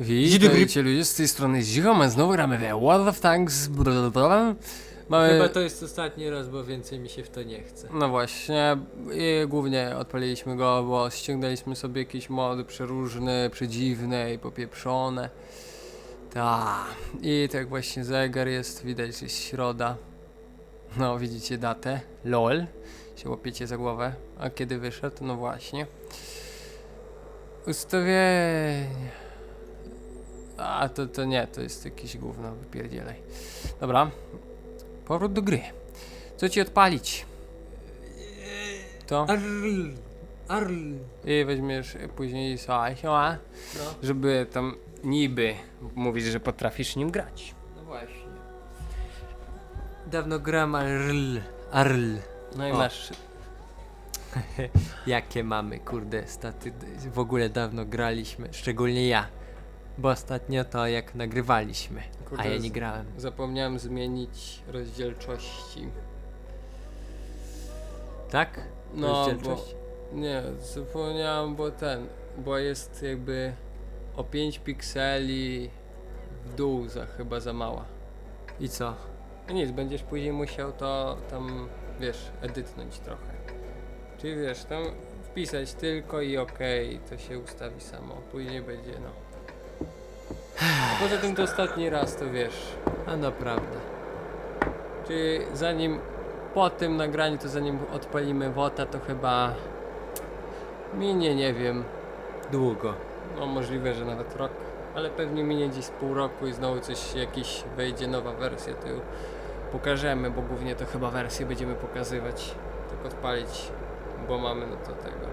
Witajcie ludzie, z tej strony Zicho, my znowu gramy we World of Tanks. blablabla. Mamy... Chyba to jest ostatni raz, bo więcej mi się w to nie chce. No właśnie, i głównie odpaliliśmy go, bo ściągnęliśmy sobie jakieś mody przeróżne, przedziwne i popieprzone. Ta. I tak właśnie zegar jest, widać, że jest środa. No, widzicie datę. LOL. Się łapiecie za głowę. A kiedy wyszedł? No właśnie. Ustawienie. A, to, to nie, to jest jakieś gówno, wypierdzielaj. Dobra. Powrót do gry. Co ci odpalić? To? Arl, arl. I weźmiesz później Sasia, No, żeby tam niby mówić, że potrafisz nim grać. no właśnie. Dawno gram arl, arl. No i O. masz. Jakie mamy, kurde, staty. W ogóle dawno graliśmy, szczególnie ja. Bo ostatnio to jak nagrywaliśmy, a ja nie grałem. Zapomniałem zmienić rozdzielczości. Tak? No, Rozdzielczość? Nie, zapomniałem, bo ten. Bo jest jakby o 5 pikseli w dół za chyba za mała. I co? No nic, będziesz później musiał to tam, wiesz, edytnąć trochę. Czyli wiesz, tam wpisać tylko i okej, to się ustawi samo. Później będzie, no. A poza tym to ostatni raz, to wiesz. A no prawda. Czyli zanim po tym nagraniu, to zanim odpalimy WOTA, to chyba minie, nie wiem, Długo. no możliwe, że nawet rok, ale pewnie minie gdzieś z pół roku i znowu coś, jakiś wejdzie nowa wersja, to ją pokażemy, bo głównie to chyba wersję będziemy pokazywać, tak odpalić, bo mamy no to tego,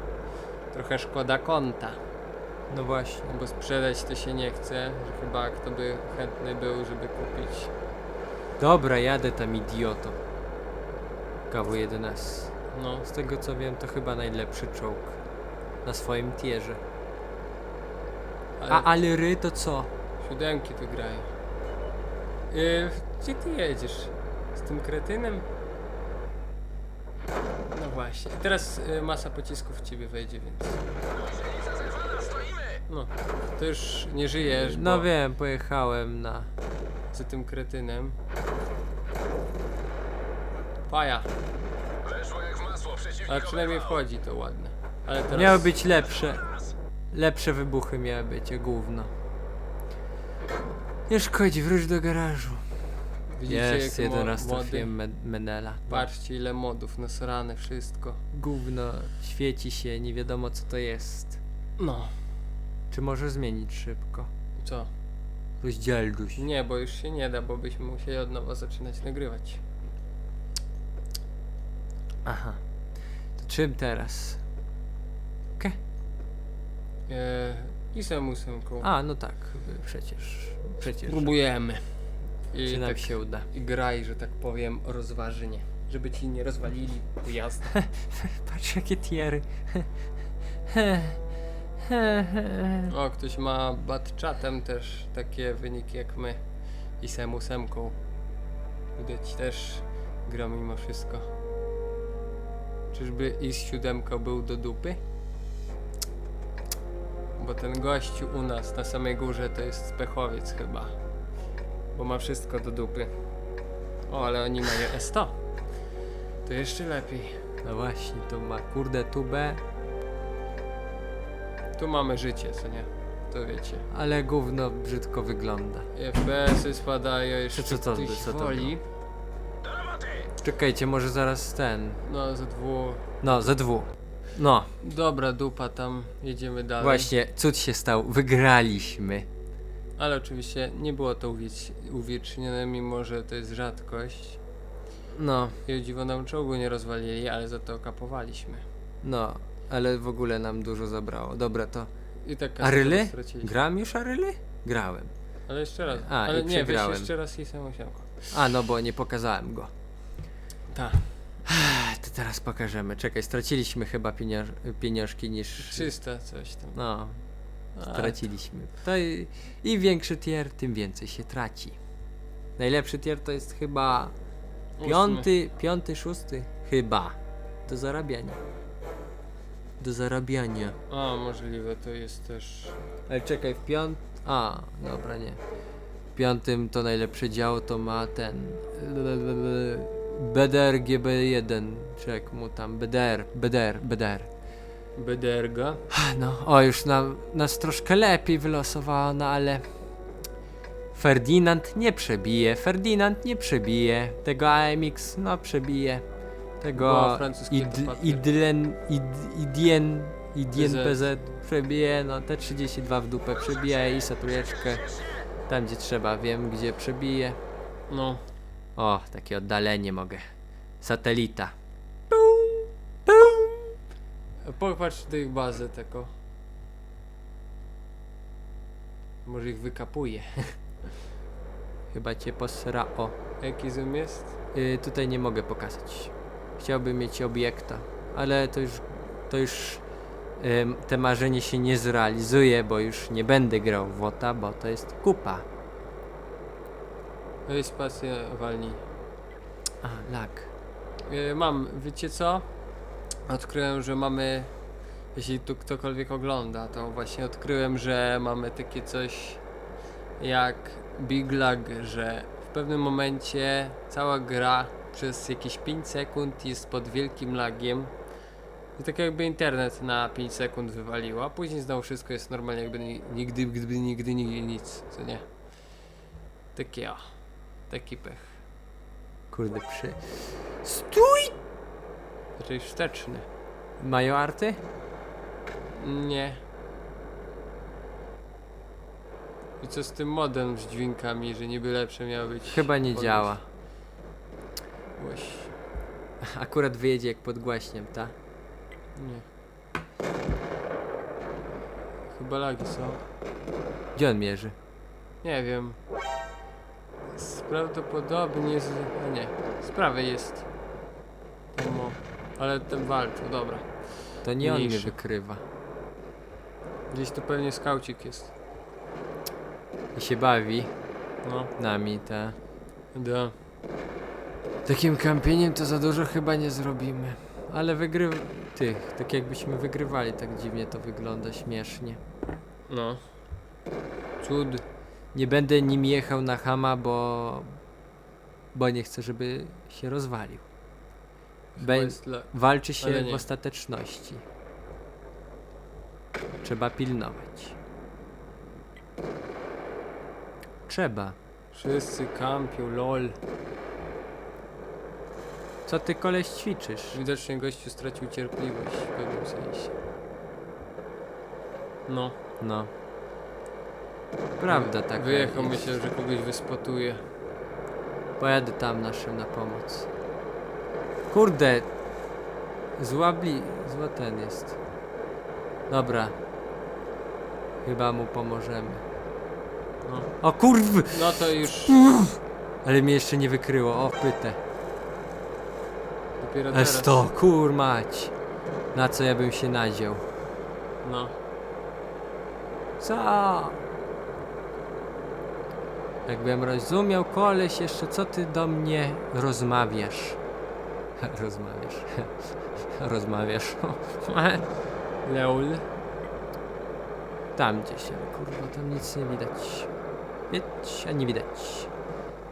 trochę szkoda konta, No właśnie. no bo sprzedać to się nie chce, że chyba kto by chętny był, żeby kupić, Dobra, jadę tam idioto. KW-11. no, Z tego co wiem, to chyba najlepszy czołg. Na swoim tierze. ale A ale ry to co? siódemki tu grają. Yy, gdzie ty jedziesz? Z tym kretynem? No właśnie. Teraz y, masa pocisków w ciebie wejdzie, więc. No, to już nie żyjesz, No bo wiem, pojechałem na. za tym kretynem. Paja. Ale przynajmniej wchodzi to ładne. Ale teraz. Miały być lepsze. Lepsze wybuchy miały być, a gówno. Nie szkodzi, wróć do garażu. Widzicie, Jest, jakie jeden mo- raz mody? trafiłem me Menela. Patrzcie ile modów nasrane, wszystko. Gówno, świeci się, nie wiadomo co to jest. No. Czy możesz zmienić szybko? Co? Rozdzielczość. Nie, bo już się nie da, bo byśmy musieli od nowa zaczynać nagrywać. Aha. To czym teraz? Eee, I sam ósemką. A, no tak, przecież. Przecież. Próbujemy. I Czy nam tak się uda? i graj, że tak powiem, rozważnie. Żeby ci nie rozwalili pojazd. Patrz jakie tiery. O, ktoś ma batchatem też takie wyniki jak my. I sam ósemką. Widać też gra mimo wszystko. Czyżby i z był do dupy? Bo ten gościu u nas na samej górze to jest pechowiec chyba. Bo ma wszystko do dupy. O, ale oni mają S100. To jeszcze lepiej. No właśnie, to ma kurde tubę, Tu mamy życie, co nie? To wiecie. ale gówno brzydko wygląda. FPS-y spadają jeszcze Co- co to- ktoś co to woli. Czekajcie, może zaraz ten. No, za dwu. No, ze dwu. No, Dobra dupa tam, jedziemy dalej. właśnie, cud się stał, wygraliśmy. Ale oczywiście nie było to uwiec- uwiecznione, mimo że to jest rzadkość. No, I o dziwo nam czołgu nie rozwalili, ale za to kapowaliśmy. no, ale w ogóle nam dużo zabrało. Dobra, to. I tak Aryly? straciliśmy. Gram już Aryly? Grałem. Ale jeszcze raz. A, ale i nie, weź przegrałem. jeszcze raz i sam osiemko. A, no bo nie pokazałem go. Tak. To teraz pokażemy. Czekaj, straciliśmy chyba pieniąż pieniążki niż. 300 coś tam. No, A, straciliśmy. To i, im większy tier, tym więcej się traci. Najlepszy tier to jest chyba ósmy. piąty, piąty, szósty. Chyba. Do zarabiania. Do zarabiania. A, możliwe, to jest też... Ale czekaj, w piąt, A, dobra, nie. W piątym to najlepsze działo to ma ten. BDR GB1, czy jak mu tam. BDR, BDR, BDR. Bederga. No, o, już nam, nas troszkę lepiej wylosowało, no ale. Ferdynand nie przebije, Ferdynand nie przebije. Tego AMX, no przebije. Tego id, papier. Idlen, id, Idien, Idien PZ. PZ przebije, no te 32 w dupę przebije i satujeczkę. Tam gdzie trzeba, wiem gdzie przebije. No. O, takie oddalenie mogę. Satelita. Popatrz do ich bazy tego. Może ich wykapuje. Chyba cię posra. O, Jaki zoom jest? y, tutaj nie mogę pokazać. Chciałbym mieć obiekta, ale to już, to już ym, te marzenie się nie zrealizuje, bo już nie będę grał w WOTA, bo to jest kupa. Weź spację walnij. A, lag. Yy, mam, wiecie co? Odkryłem, że mamy. Jeśli tu ktokolwiek ogląda, to właśnie odkryłem, że mamy takie coś jak Big Lag, że w pewnym momencie cała gra przez jakieś 5 sekund jest pod wielkim lagiem. I tak jakby internet na 5 sekund wywaliło, a później znowu wszystko jest normalnie, jakby ni- nigdy, gdyby nigdy, nigdy nic, co nie? Takie o, taki pech. Kurde, przy... Stój! Raczej wsteczny. Mają arty? Nie. I co z tym modem z dźwiękami, że niby lepsze miało być? Chyba nie działa. Głoś. Akurat wyjedzie jak podgłaśniem, ta? Nie. Chyba lagi są. Gdzie on mierzy? Nie wiem. Prawdopodobnie z... A nie. Z prawej jest. Tam o. Ale ten walczył, dobra. To nie on mnie Mniejszy. wykrywa. Gdzieś tu pewnie skaucik jest. I się bawi No. nami, ta. Da. Takim kampieniem to za dużo chyba nie zrobimy. Ale wygry... Tych, tak jakbyśmy wygrywali, tak dziwnie to wygląda, śmiesznie. No. Cud. Nie będę nim jechał na Hama, bo... Bo nie chcę, żeby się rozwalił. Chyba Bę... jest la... Walczy się ale w nie. ostateczności. Trzeba pilnować. Trzeba. Wszyscy kampią, lol. Co ty koleś ćwiczysz? Widocznie gościu stracił cierpliwość w pewnym sensie. No. No. Prawda taka. Wyjechał, jest. myślę, że kogoś wyspotuje. Pojadę tam naszym na pomoc. Kurde. Zła bli... Zła ten jest. Dobra. Chyba mu pomożemy. No. O kurw! No to już Ale mnie jeszcze nie wykryło. O, pytę. Dopiero teraz. S100, kur mać. Na co ja bym się nadział? No. Co? Jakbym rozumiał, koleś, jeszcze co ty do mnie rozmawiasz? Rozmawiasz. Rozmawiasz. Leul. Tam gdzieś, ale kurwa, tam nic nie widać. Widać, a nie widać.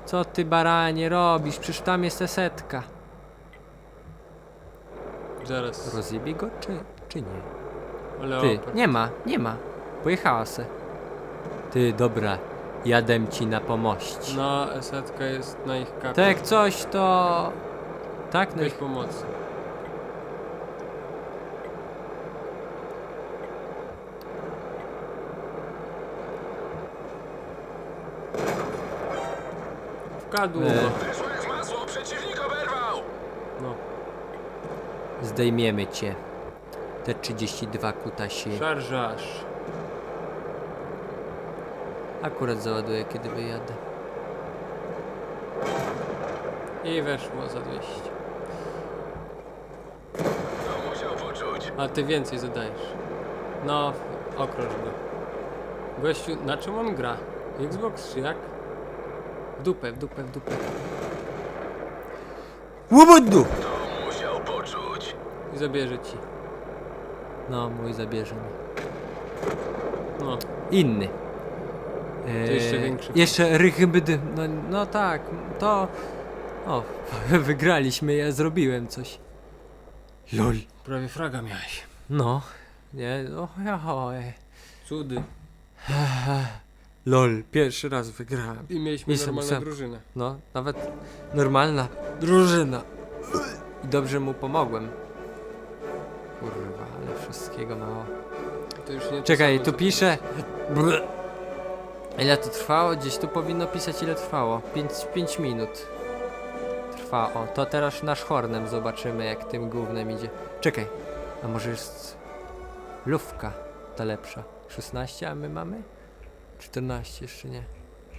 Co ty baranie robisz? Przecież tam jest setka. Zaraz. Rozjebie go, czy, czy nie? Ty, Leopard. nie ma, nie ma. Pojechała se. Ty, dobra, jadę ci na pomość. No, esetka jest na ich kapie. To jak coś, to... Tak, no i Weź pomocy. Wkadło E. go. Wyszło jak masło, przeciwnik oberwał! No. Zdejmiemy cię. Te 32 kutasie. Szarżaż. Akurat załaduję, kiedy wyjadę. I weszło za 200. To musiał poczuć. A ty więcej zadajesz. No, okrąż go. Gościu, na czym on gra? Xbox czy jak? W dupę, w dupę, w dupę. Łobodu! To musiał poczuć. I zabierze ci. No, mój zabierze mi. No. Inny. E, jeszcze większy. Jeszcze rychybdy. No, no tak, to. O, wygraliśmy, ja zrobiłem coś. LOL. Prawie fraga miałeś. No, nie, o, ja, o, e. Cudy. LOL, pierwszy raz wygrałem. I mieliśmy Jestem normalną sam. drużynę. No, nawet normalna drużyna. I dobrze mu pomogłem. Kurwa, ale wszystkiego mało. To już nie to Czekaj, samo, tu co- pisze. Ble. Ile to trwało? Gdzieś tu powinno pisać ile trwało. 5 minut. Trwa, o, to teraz nasz hornem zobaczymy jak tym głównym idzie. Czekaj, a może jest lufka ta lepsza. 16, a my mamy? 14 jeszcze nie.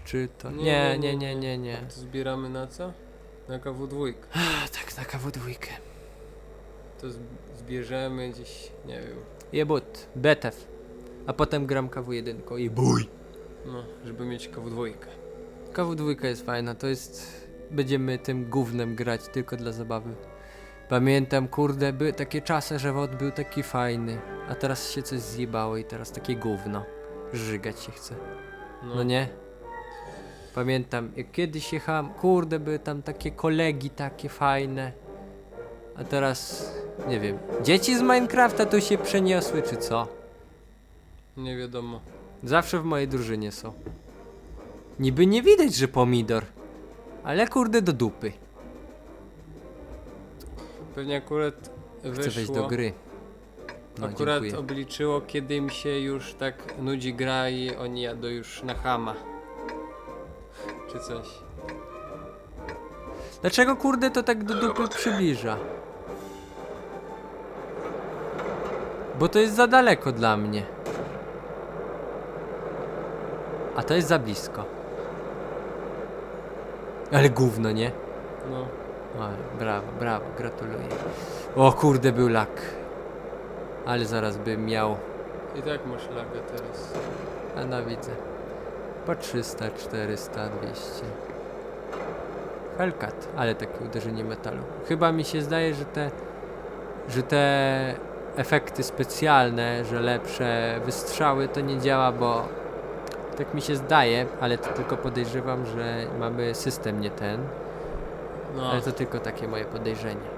Czy to? Nie, nie, nie, nie, nie. To zbieramy na co? Na KW2. A, tak, na kawu dwójkę. To zbierzemy gdzieś, nie wiem, Jebut, betew. A potem gram kawu jedynką i bój. no, żeby mieć KW2. Kawu dwójka jest fajna, to jest... Będziemy tym gównem grać tylko dla zabawy. Pamiętam, kurde, były takie czasy, że WOD był taki fajny. A teraz się coś zjebało i teraz takie gówno. Żygać się chce. No, No nie? Pamiętam, jak kiedyś jechałem, kurde, były tam takie kolegi takie fajne. A teraz, nie wiem, dzieci z Minecrafta tu się przeniosły, czy co? nie wiadomo. Zawsze w mojej drużynie są. Niby nie widać, że pomidor. Ale kurde do dupy. Pewnie akurat Chcę wyszło, wejść do gry. No, akurat dziękuję. obliczyło, kiedy im się już tak nudzi gra i oni jadą już na hama. Czy coś. Dlaczego kurde to tak do dupy przybliża? Bo to jest za daleko dla mnie. A to jest za blisko. Ale gówno, nie? No, O, brawo, brawo, gratuluję. O kurde, był lak. Ale zaraz bym miał. i tak masz lagę teraz. A no widzę. Po 300, 400, 200. Hellcat, ale takie uderzenie metalu. Chyba mi się zdaje, że te, że te efekty specjalne, że lepsze wystrzały to nie działa, bo tak mi się zdaje, ale to tylko podejrzewam, że mamy system nie ten, No, ale to tylko takie moje podejrzenie.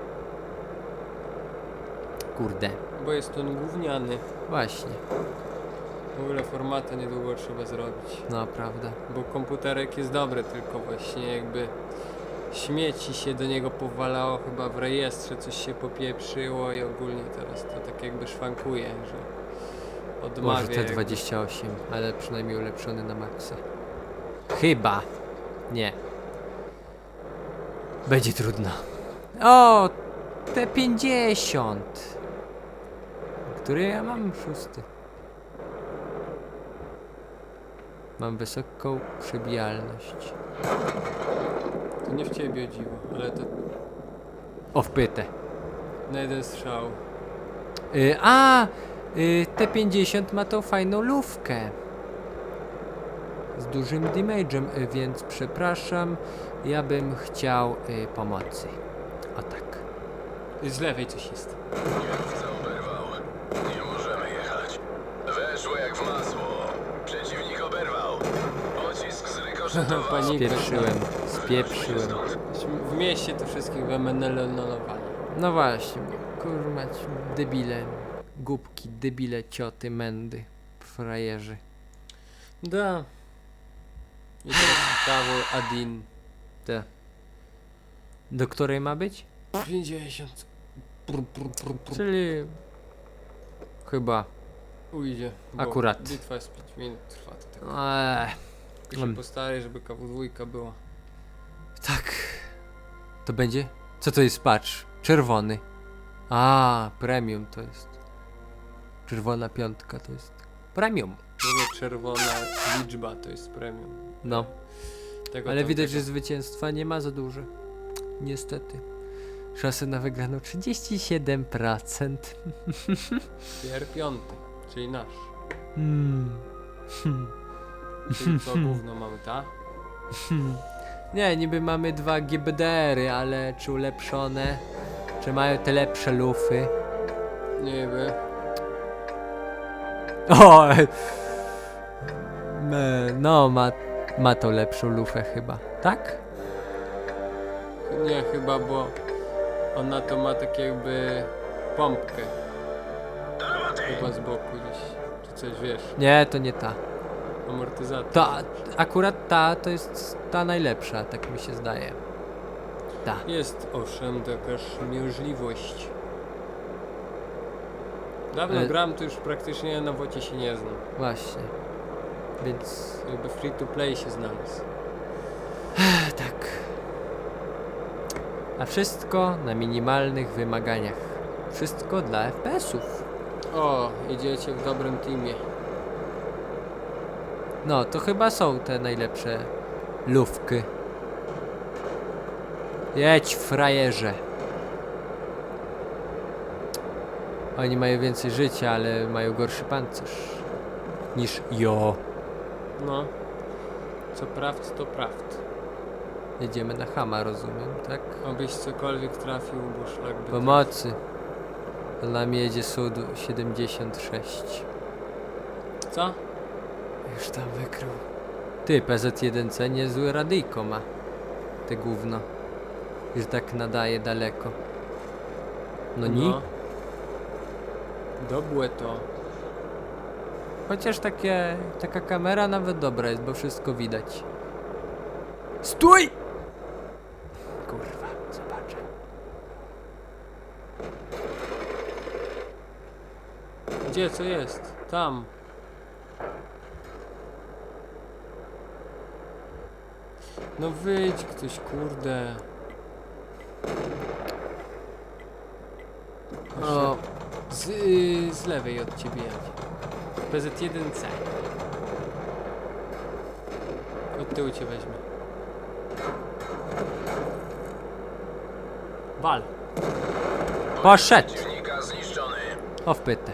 Kurde, bo jest on gówniany. właśnie, W ogóle formata niedługo trzeba zrobić. no prawda. Bo komputerek jest dobry, tylko właśnie jakby śmieci się do niego powalało chyba w rejestrze, coś się popieprzyło i ogólnie teraz to tak jakby szwankuje, że odmawia. Może jakby. T28, ale przynajmniej ulepszony na maksa. Chyba. Nie. Będzie trudno. O! T50! Który ja mam? Szósty. Mam wysoką przebijalność. To nie w ciebie dziwo, ale to O, wpytę. na jeden strzał. Y, a! Y, T50 ma tą fajną lufkę. Z dużym damage'em, y, więc przepraszam. Ja bym chciał y, pomocy. O tak. I z lewej coś jest. Kierowca oberwał. Nie możemy jechać. Weszło jak w masło. Przeciwnik oberwał. Pocisk zrykoszetował. Panika. Spieprzyłem. Spieprzyłem. W mieście to wszystkich wymenelowali. No właśnie, bo kurmać debile. Głupki, debile, cioty, mędy. Frajerzy. Da. I teraz prawo Adin. Te. Do której ma być? 50. Prr, prr, prr, prr. Czyli... Chyba. Ujdzie. bo Akurat. Bitwa z 5 minut trwa to tak. Eee, Tylko się postaraj, żeby KW2 była. tak. To będzie? Co to jest patch? Czerwony. A, premium to jest. Czerwona piątka to jest. Premium. Ogóle czerwona liczba to jest premium. No, Tego ale tam widać, tego- że zwycięstwa nie ma za dużo. Niestety. Szanse na wygraną 37%. Pier piąty, czyli nasz. Hmm. Hmm. Czyli co gówno mamy, ta? Nie, niby mamy dwa GBDR-y, ale czy ulepszone? Czy mają te lepsze lufy? Nie wiem. O! No, ma, ma to lepszą lufę chyba. Tak? Nie, chyba, bo ona to ma tak jakby pompkę. Chyba z boku gdzieś. Czy coś wiesz, Nie, to nie ta. Amortyzator. Ta, akurat ta to jest ta najlepsza, tak mi się zdaje. Ta. Jest owszem jakaś możliwość. Dawno Ale- gram, to już praktycznie na wocie się nie znam. Właśnie. Więc Jakby free to play się znalazł. tak. A wszystko na minimalnych wymaganiach. Wszystko dla FPS-ów. O, idziecie w dobrym teamie. No, to chyba są te najlepsze lufki. Jedź, frajerze. Oni mają więcej życia, ale mają gorszy pancerz. Niż jo. No. Co prawd, to prawd. Jedziemy na Hama, rozumiem, tak? Obyś cokolwiek trafił, bo szlak by... Pomocy. Za nami jedzie Sud 76. Co? Już tam wykrył. Ty, PZ1C niezły radyjko ma. Te gówno. Już tak nadaje daleko. No nie? Dobłe to. Chociaż takie, taka kamera nawet dobra jest, bo wszystko widać. Stój! Kurwa, zobaczę. Gdzie, co jest? Tam. No wyjdź ktoś, kurde. O, Z, y, z lewej od ciebie jadzie. PZ1C. Od tyłu cię weźmie. Wal. poszedł! Przeciwnika zniszczony. O, wpytę.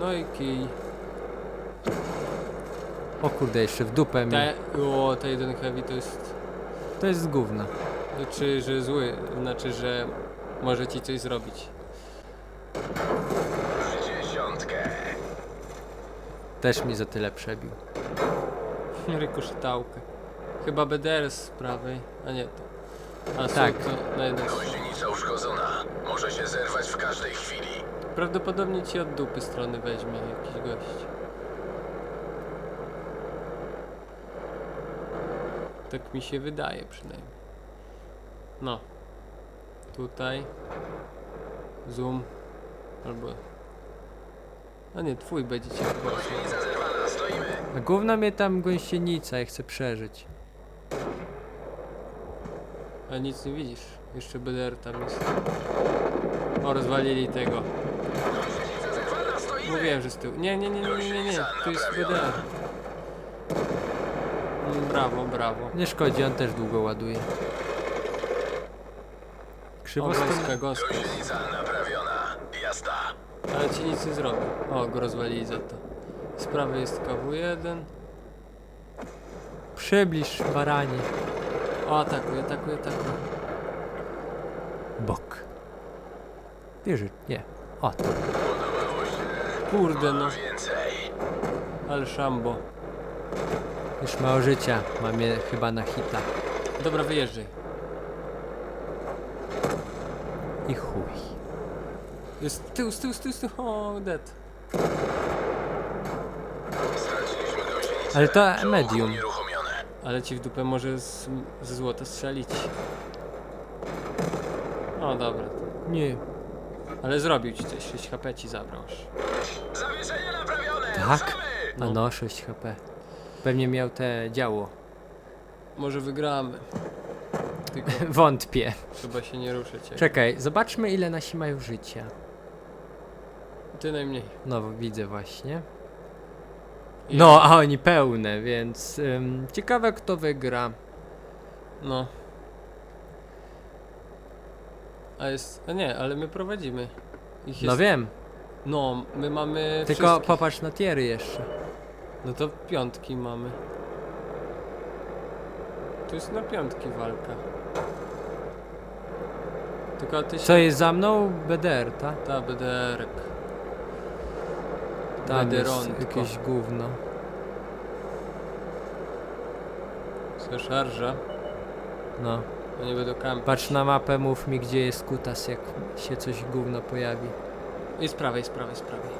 No i kij. O kurde, jeszcze w dupę mi. Te, o, te jeden heavy to jest... To jest gówno. Znaczy, że zły. Znaczy, że może ci coś zrobić. Dziesiątkę. Też mi za tyle przebił. Rykoszytałkę. Chyba BDR z prawej, a nie to. A Tak. tak. to na jeden. Uszkodzona. Może się zerwać w każdej chwili. Prawdopodobnie ci od dupy strony weźmie jakiś gość. Tak mi się wydaje przynajmniej. No. Tutaj. Zoom. Albo... A nie, twój będzie cię. A gówno mnie tam gąsienica, ja chcę przeżyć. A nic nie widzisz. Jeszcze BDR tam jest. O, rozwalili tego. Mówiłem, że z tyłu. Nie, nie, nie, nie, nie, nie, nie. To jest BDR. Brawo, brawo. Nie szkodzi, on też długo ładuje. O, Krzywo gąska. Gąsienica naprawiona. Jazda. Ale ci nic nie zrobił. O, go rozwalili za to. Z prawej jest KW1. Przybliż, baranie. O, atakuj, atakuj, atakuj. Bok. Wierzy, nie. O, to. Kurde no, Więcej. ale szambo. Już mało życia. Mam je chyba na hita. Dobra, wyjeżdżaj. I chuj. Jest z tyłu, z tyłu, z tyłu, z tyłu. O, dead. Straciliśmy gąsienicę. Ale to Czołg medium. Ale ci w dupę może z, ze złota strzelić. O, dobra. Nie. Ale zrobił ci coś, 6 HP ci zabrał. Zawieszenie naprawione. Tak? Ruszamy. No, 6 HP. Pewnie miał te działo. Może wygramy. Tylko Wątpię. trzeba się nie ruszyć. Jak... Czekaj, zobaczmy ile nasi mają życia. Ty najmniej. No, widzę właśnie. No, a oni pełne, więc ym, ciekawe kto wygra. No. A jest. A nie, ale my prowadzimy. Ich No jest... wiem, No, my mamy. tylko wszystkich. popatrz na tiery jeszcze. No to piątki mamy. Tu jest na piątki walka. Tylko ty się. Co jest za mną? BDR, ta? Ta BDR. Tam jest Bederonko. jakieś gówno. Co szarża? No. Oni będą kampić. Patrz na mapę, mów mi gdzie jest kutas, jak się coś gówno pojawi. I z prawej, z prawej, z prawej.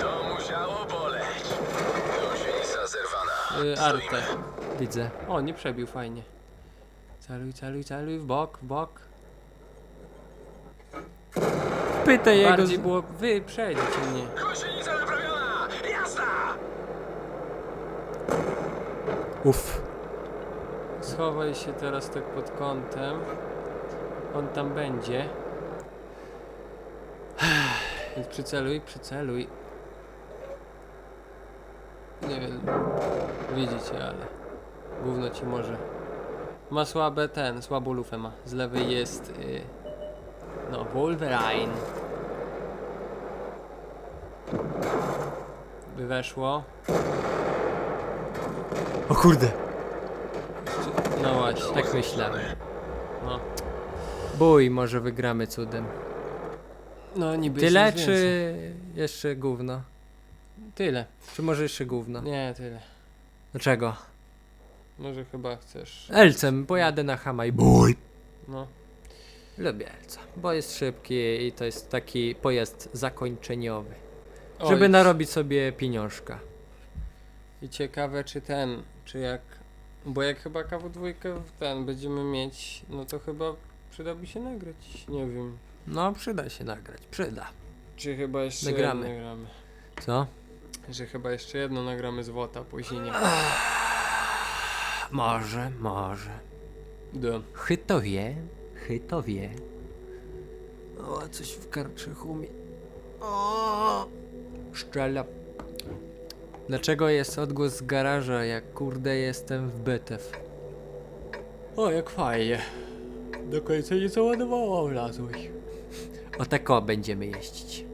To musiało boleć. Gąsienica zerwana. Y, Arte. Widzę. O, nie przebił, fajnie. Celuj, celuj, celuj, w bok, w bok. Pytaj jego... Bardziej było, wy przejdziecie mnie. Gąsienica naprawiona! Jazda! Uff. Schowaj się teraz tak pod kątem. On tam będzie. Więc przyceluj, przyceluj. Nie wiem. Widzicie, ale gówno ci może. Ma słabe ten, słabą lufę ma. Z lewej jest y, no Wolverine. By weszło. O kurde. No właśnie. Tak myślałem. No, Bój, może wygramy cudem. no niby Tyle, jest więcej. czy jeszcze gówno? Tyle. Czy może jeszcze gówno? Nie, tyle. Dlaczego? Może chyba chcesz. Elcem, pojadę na Hama i bój. No. Lubię Elca, bo jest szybki i to jest taki pojazd zakończeniowy. O, Żeby i- narobić sobie pieniążka. I ciekawe czy ten, czy jak. Bo jak chyba KW2 w ten będziemy mieć, no to chyba przydałoby się nagrać. Nie wiem. No, przyda się nagrać, przyda. Czy chyba jeszcze Nagramy. nagramy. Co? Że chyba jeszcze jedno nagramy z Wota później. Może, może. Do. Chyto wie, chyto wie. O, coś w karczychumie. O, szczela. Dlaczego jest odgłos z garaża, jak kurde jestem w bytew? O, jak fajnie. Do końca nie załadowała, wlazłeś. O tako będziemy jeździć.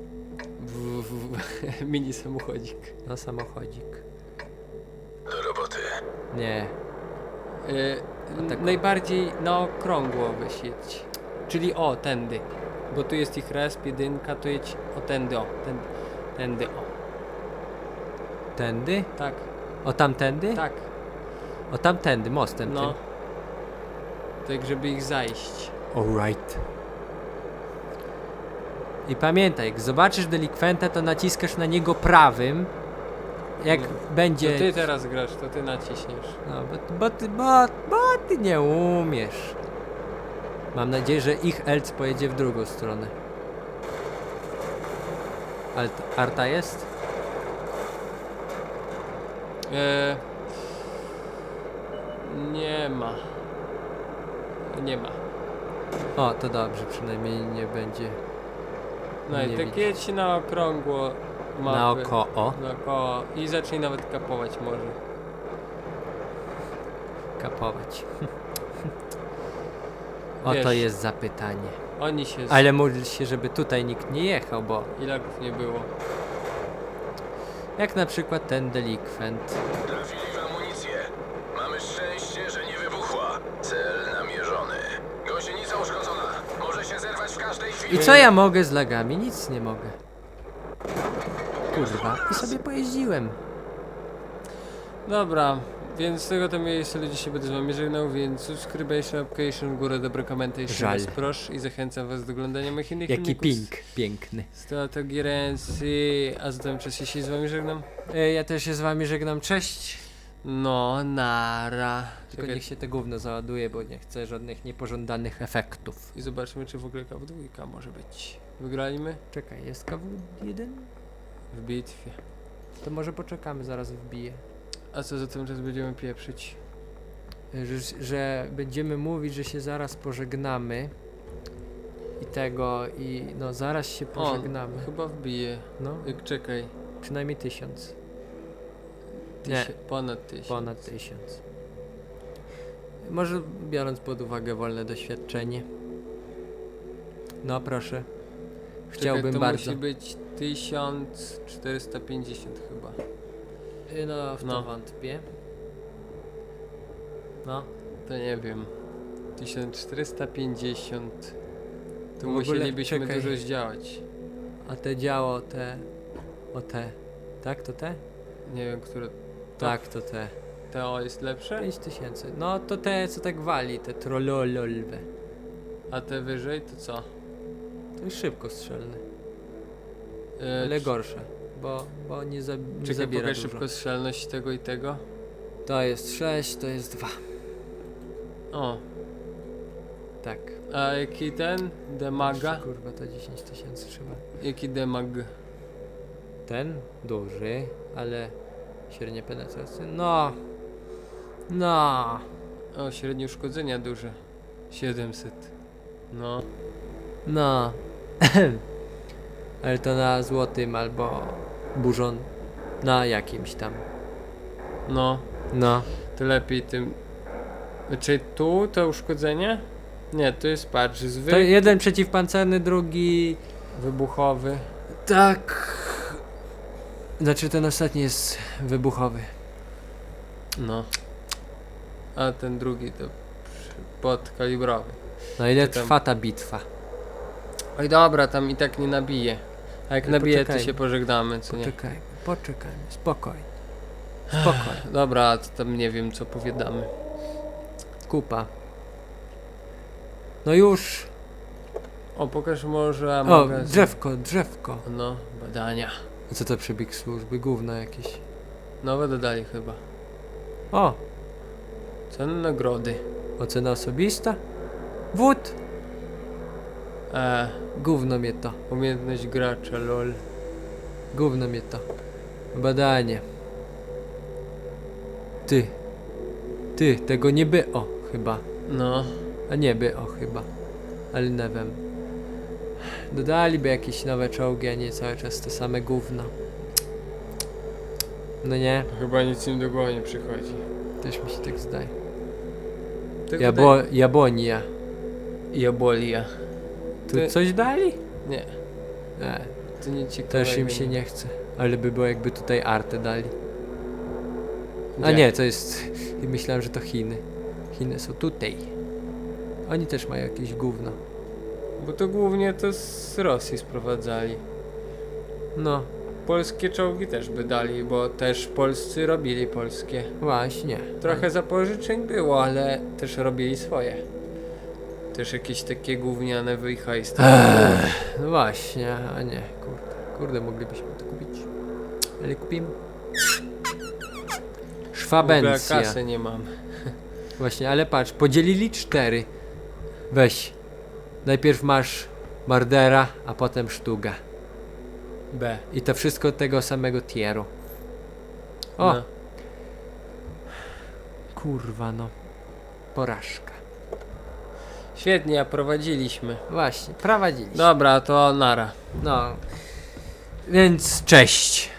W, w, mini samochodzik. Na samochodzik. Do roboty. Nie, Yy, tak- Najbardziej na okrągło wysiedź. Czyli o, tędy. Bo tu jest ich resp, jedynka, to jedź o tędy, o, tędy, tędy, o. tędy? Tak, O tamtędy? tak, O tamtędy, mostem no. Tak, żeby ich zajść. tym. Alright. I pamiętaj, jak zobaczysz delikwentę, to naciskasz na niego prawym. Jak będzie... To ty teraz grasz, to ty naciśniesz. No, bo, bo, ty, bo, bo ty nie umiesz. Mam nadzieję, że ich Elc pojedzie w drugą stronę. Alt, Arta jest? Eee, nie ma. Nie ma. O, to dobrze, przynajmniej nie będzie No Nie i tak widzę. jedź na okrągło mapy. na oko. O, Naokoło i zacznij nawet kapować może. kapować. O to Wiesz. jest zapytanie. Oni się... Z... Ale módl się, żeby tutaj nikt nie jechał, bo I lagów nie było. jak na przykład ten delikwent. Trafili I co ja mogę z lagami? Nic nie mogę. Kurwa, i sobie pojeździłem. Dobra, więc z tego to miejsca ludzie się będę z wami żegnał, więc subscription, application, górę, dobre komentarze, Żal. proszę i zachęcam was do oglądania moich innych Jaki filmików pink, piękny. Z Teatro Gierency, a zatem czas ja się z wami żegnam. E, Ja też się z wami żegnam, cześć. No, nara. Tylko Czekaj, niech się te gówno załaduje, bo nie chcę żadnych niepożądanych efektów. I zobaczymy, czy w ogóle KW2 może być. Wygraliśmy Czekaj, jest KW1? w bitwie. To może poczekamy, zaraz wbiję. A co za ten czas będziemy pieprzyć? Że, że będziemy mówić, że się zaraz pożegnamy. I tego, i no zaraz się pożegnamy. Chyba wbije. No, Jak czekaj. przynajmniej tysiąc. Nie. Ponad tysiąc. Ponad tysiąc. Może biorąc pod uwagę wolne doświadczenie. No proszę. Czekaj, Chciałbym to bardzo. musi być 1450 chyba. Y, No, w to No. wątpię. No. To nie wiem. 1450. Tu W ogóle musielibyśmy czekaj. dużo zdziałać. A te działo, te. O te. Tak, to te? Nie wiem, które... Tak, to te. To jest lepsze? 5000. No to te, co tak wali, te trollololwe. A te wyżej to co? To jest szybko strzelne, Yy, ale gorsze, bo, bo nie, za, nie Czekaj, zabiera pokaż dużo. szybko strzelność tego i tego. To jest 6, to jest 2. O, Tak. a jaki ten? Demaga? Kurwa, to 10 tysięcy trzeba. Jaki demag? Ten duży, ale średnia penetracja. No. No. O, średnie uszkodzenia duże. 700. No. No. ale to na złotym albo burzon. Na jakimś tam. No. No. To lepiej tym... Czy tu to uszkodzenie? Nie, to jest patrz, To zwykły, jeden przeciwpancerny, drugi. wybuchowy. Tak. Znaczy ten ostatni jest wybuchowy. No. A ten drugi to przy- podkalibrowy. No ile Czy tam- trwa ta bitwa? Oj dobra, tam i tak nie nabije. A jak Ale nabije, to poczekajmy. się pożegnamy, co nie? Poczekajmy, poczekajmy, spokojnie. Spokojnie. Dobra, to tam nie wiem, co powiadamy. Kupa. No już. O, pokaż może O, drzewko, drzewko. No, badania. A co to przebieg służby? Gówno jakieś. Nowe dodali chyba. O, Ceny nagrody. ocena osobista? Wód. E, Gówno mnie to. umiejętność gracza, lol. Gówno mnie to. Badanie. Ty. Ty, tego nie by o chyba. No, A nie by o chyba. Ale nie wiem. Dodaliby jakieś nowe czołgi, a nie cały czas te same gówno. No nie, chyba nic im do głowy nie przychodzi. też mi się tak zdaje. Tylko Jabo Japonia. te- Jabolia. Tu Ty- coś dali? Nie, Nie, to nie ciekawe. też im się nie chce. Ale by było jakby tutaj artę dali. A nie, to jest... Myślałem, że to Chiny. Chiny są tutaj. Oni też mają jakieś gówno. Bo to głównie to z Rosji sprowadzali. No, Polskie czołgi też by dali, bo też polscy robili polskie. właśnie. Trochę zapożyczeń było, ale też robili swoje. Też jakieś takie gówniane wyjchajstwa. Ech, no właśnie, a nie, kurde. Kurde, moglibyśmy to kupić. Ale kupimy. Szwabencja. kasy nie mam. Właśnie, ale patrz, podzielili cztery. Weź. Najpierw masz Mardera, a potem Sztuga. B. I to wszystko tego samego tieru. O, No. kurwa no. Porażka. Świetnie, a prowadziliśmy. Właśnie, prowadziliśmy. Dobra, to nara. No. Więc cześć.